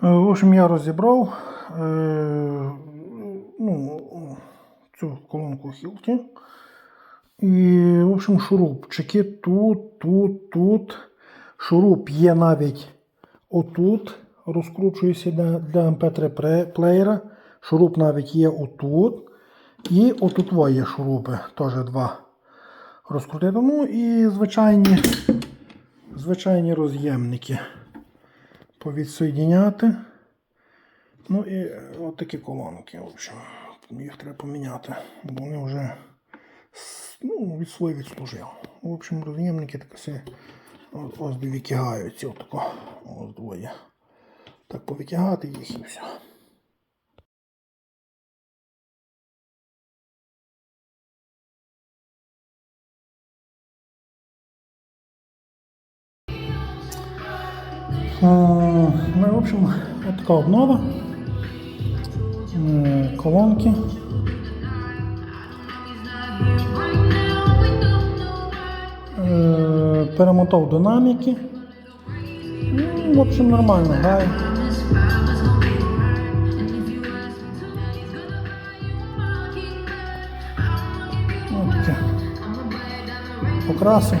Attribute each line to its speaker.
Speaker 1: Е, В общем, я розібрав е, ну, цю колонку Hilti. І, в общем, шурупчики тут, тут, тут. Шуруп є навіть отут. Розкручується для, для MP3 плеєра. Шуруп навіть є отут. І отут є шурупи, теж два розкрутити. Ну і звичайні, звичайні роз'ємники повідсоєдіняти. Ну і от такі колонки. В общем, їх треба поміняти, бо вони вже ну, від своїх відслужили. В общем, роз'ємники таке ось- викигаються. Ось двоє. Так повитягати їх і все. Е, Ну, в общем, от така обнова. Е, Колонки. Е, Перемотав динаміки. Ну, в общем, нормально грає. Таке. Покраси.